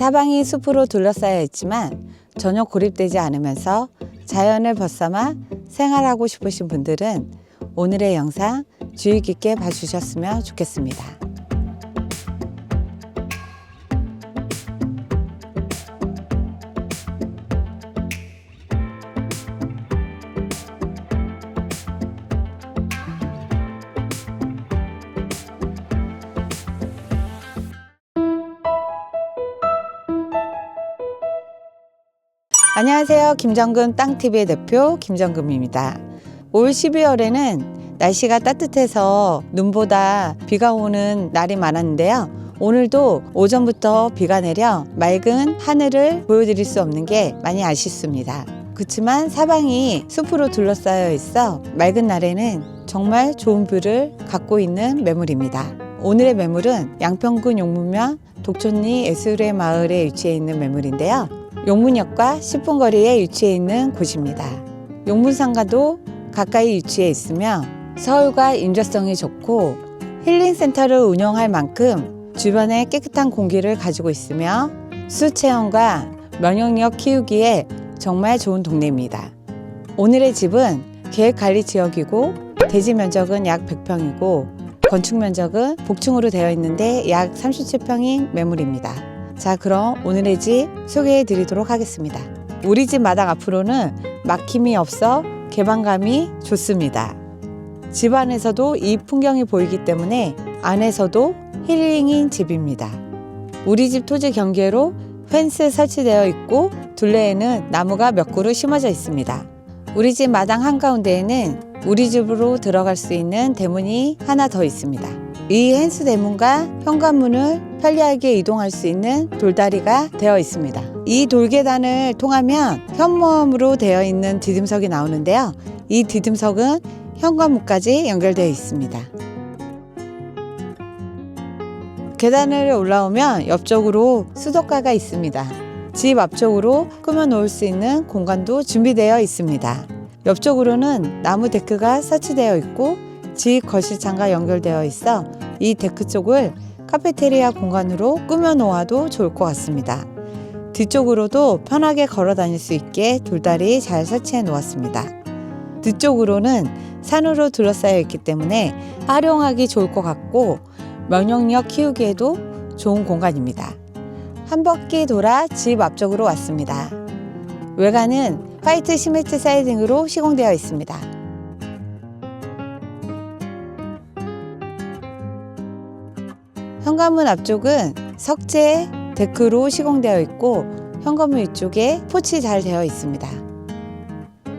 사방이 숲으로 둘러싸여 있지만 전혀 고립되지 않으면서 자연을 벗삼아 생활하고 싶으신 분들은 오늘의 영상 주의 깊게 봐주셨으면 좋겠습니다. 안녕하세요. 김정금 땅TV의 대표 김정금입니다. 올 12월에는 날씨가 따뜻해서 눈보다 비가 오는 날이 많았는데요. 오늘도 오전부터 비가 내려 맑은 하늘을 보여드릴 수 없는 게 많이 아쉽습니다. 그렇지만 사방이 숲으로 둘러싸여 있어 맑은 날에는 정말 좋은 뷰를 갖고 있는 매물입니다. 오늘의 매물은 양평군 용문면 독촌리 예술의 마을에 위치해 있는 매물인데요. 용문역과 10분 거리에 위치해 있는 곳입니다. 용문상가도 가까이 위치해 있으며 서울과 인접성이 좋고 힐링센터를 운영할 만큼 주변에 깨끗한 공기를 가지고 있으며 수체험과 면역력 키우기에 정말 좋은 동네입니다. 오늘의 집은 계획관리지역이고 대지 면적은 약 100평이고 건축 면적은 복층으로 되어 있는데 약 37평인 매물입니다. 자, 그럼 오늘의 집 소개해 드리도록 하겠습니다. 우리 집 마당 앞으로는 막힘이 없어 개방감이 좋습니다. 집 안에서도 이 풍경이 보이기 때문에 안에서도 힐링인 집입니다. 우리 집 토지 경계로 펜스 설치되어 있고 둘레에는 나무가 몇 그루 심어져 있습니다. 우리 집 마당 한가운데에는 우리 집으로 들어갈 수 있는 대문이 하나 더 있습니다. 이 헨스 대문과 현관문을 편리하게 이동할 수 있는 돌다리가 되어 있습니다. 이 돌계단을 통하면 현무암으로 되어 있는 디딤석이 나오는데요. 이 디딤석은 현관문까지 연결되어 있습니다. 계단을 올라오면 옆쪽으로 수도가가 있습니다. 집 앞쪽으로 꾸며 놓을 수 있는 공간도 준비되어 있습니다. 옆쪽으로는 나무 데크가 설치되어 있고 집 거실창과 연결되어 있어 이 데크 쪽을 카페테리아 공간으로 꾸며 놓아도 좋을 것 같습니다. 뒤쪽으로도 편하게 걸어 다닐 수 있게 돌다리 잘 설치해 놓았습니다. 뒤쪽으로는 산으로 둘러싸여 있기 때문에 활용하기 좋을 것 같고 면역력 키우기에도 좋은 공간입니다. 한 바퀴 돌아 집 앞쪽으로 왔습니다. 외관은 화이트 시멘트 사이딩으로 시공되어 있습니다. 현관문 앞쪽은 석재 데크로 시공되어 있고 현관문 위쪽에 포치 잘 되어 있습니다.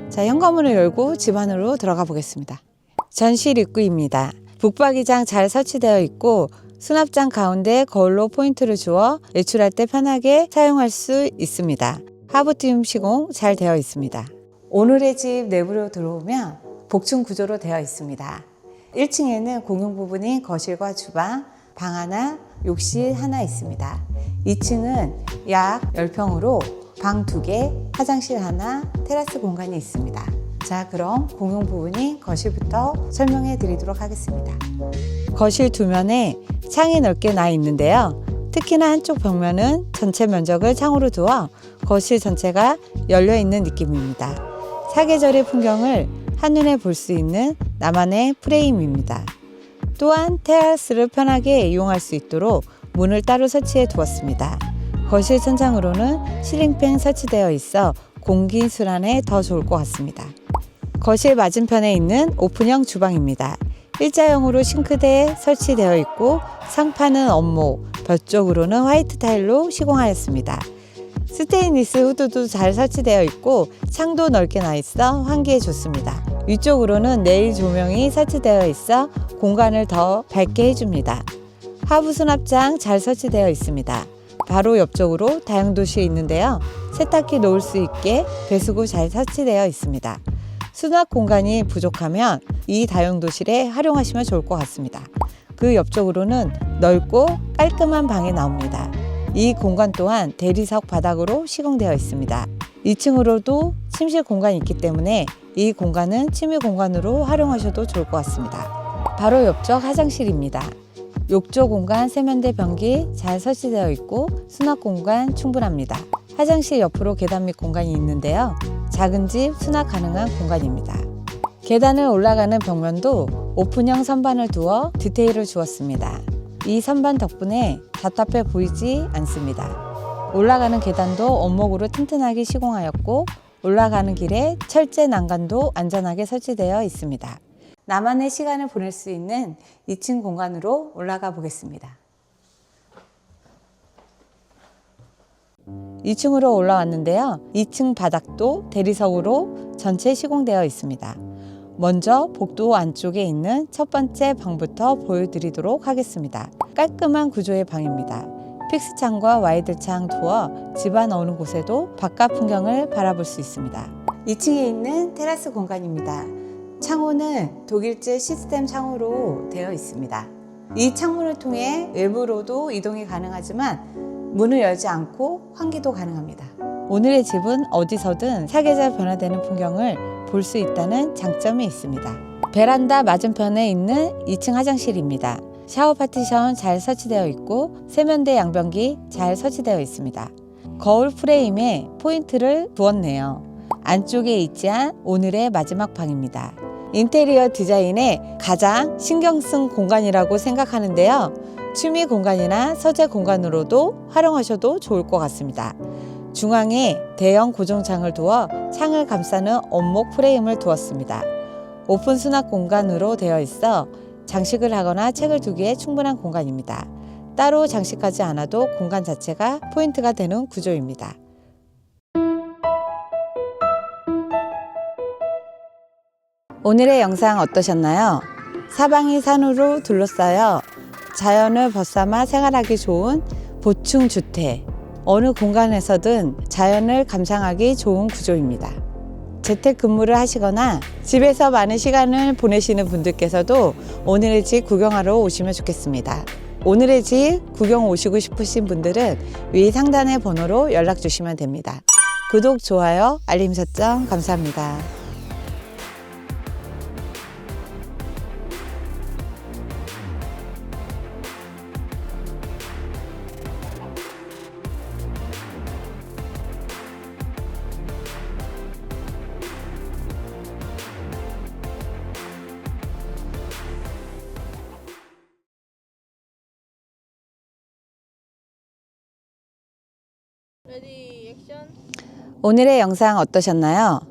자, 현관문을 열고 집 안으로 들어가 보겠습니다. 전실 입구입니다. 북박이장 잘 설치되어 있고 수납장 가운데 거울로 포인트를 주어 외출할 때 편하게 사용할 수 있습니다. 하부팀 시공 잘 되어 있습니다. 오늘의 집 내부로 들어오면 복층 구조로 되어 있습니다. 1층에는 공용 부분인 거실과 주방, 방 하나, 욕실 하나 있습니다. 2층은 약 10평으로 방 2개, 화장실 하나, 테라스 공간이 있습니다. 자, 그럼 공용 부분인 거실부터 설명해 드리도록 하겠습니다. 거실 두 면에 창이 넓게 나 있는데요. 특히나 한쪽 벽면은 전체 면적을 창으로 두어 거실 전체가 열려 있는 느낌입니다. 사계절의 풍경을 한눈에 볼 수 있는 나만의 프레임입니다. 또한 테라스를 편하게 이용할 수 있도록 문을 따로 설치해 두었습니다. 거실 천장으로는 실링팬 설치되어 있어 공기 순환에 더 좋을 것 같습니다. 거실 맞은편에 있는 오픈형 주방입니다. 일자형으로 싱크대에 설치되어 있고 상판은 업무, 벽 쪽으로는 화이트 타일로 시공하였습니다. 스테인리스 후드도 잘 설치되어 있고 창도 넓게 나 있어 환기에 좋습니다. 위쪽으로는 내일 조명이 설치되어 있어 공간을 더 밝게 해줍니다. 하부 수납장 잘 설치되어 있습니다. 바로 옆쪽으로 다용도실이 있는데요. 세탁기 놓을 수 있게 배수구 잘 설치되어 있습니다. 수납 공간이 부족하면 이 다용도실에 활용하시면 좋을 것 같습니다. 그 옆쪽으로는 넓고 깔끔한 방이 나옵니다. 이 공간 또한 대리석 바닥으로 시공되어 있습니다. 2층으로도 침실 공간이 있기 때문에 이 공간은 침입 공간으로 활용하셔도 좋을 것 같습니다. 바로 옆쪽 화장실입니다. 욕조 공간 세면대 변기 잘 설치되어 있고 수납 공간 충분합니다. 화장실 옆으로 계단 및 공간이 있는데요. 작은 집 수납 가능한 공간입니다. 계단을 올라가는 벽면도 오픈형 선반을 두어 디테일을 주었습니다. 이 선반 덕분에 답답해 보이지 않습니다. 올라가는 계단도 원목으로 튼튼하게 시공하였고 올라가는 길에 철제 난간도 안전하게 설치되어 있습니다. 나만의 시간을 보낼 수 있는 2층 공간으로 올라가 보겠습니다. 2층으로 올라왔는데요. 2층 바닥도 대리석으로 전체 시공되어 있습니다. 먼저 복도 안쪽에 있는 첫 번째 방부터 보여드리도록 하겠습니다. 깔끔한 구조의 방입니다. 픽스 창과 와이드창 두어 집안 어느 곳에도 바깥 풍경을 바라볼 수 있습니다. 2층에 있는 테라스 공간입니다. 창호는 독일제 시스템 창호로 되어 있습니다. 이 창문을 통해 외부로도 이동이 가능하지만 문을 열지 않고 환기도 가능합니다. 오늘의 집은 어디서든 사계절 변화되는 풍경을 볼 수 있다는 장점이 있습니다. 베란다 맞은편에 있는 2층 화장실입니다. 샤워 파티션 잘 설치되어 있고 세면대 양변기 잘 설치되어 있습니다. 거울 프레임에 포인트를 두었네요. 안쪽에 있지한 오늘의 마지막 방입니다. 인테리어 디자인에 가장 신경 쓴 공간이라고 생각하는데요. 취미 공간이나 서재 공간으로도 활용하셔도 좋을 것 같습니다. 중앙에 대형 고정창을 두어 창을 감싸는 원목 프레임을 두었습니다. 오픈 수납 공간으로 되어 있어 장식을 하거나 책을 두기에 충분한 공간입니다. 따로 장식하지 않아도 공간 자체가 포인트가 되는 구조입니다. 오늘의 영상 어떠셨나요? 사방이 산으로 둘러싸여 자연을 벗삼아 생활하기 좋은 보충 주택. 어느 공간에서든 자연을 감상하기 좋은 구조입니다. 재택 근무를 하시거나 집에서 많은 시간을 보내시는 분들께서도 오늘의 집 구경하러 오시면 좋겠습니다. 오늘의 집 구경 오시고 싶으신 분들은 위 상단의 번호로 연락 주시면 됩니다. 구독, 좋아요, 알림 설정 감사합니다. 오늘의 영상 어떠셨나요?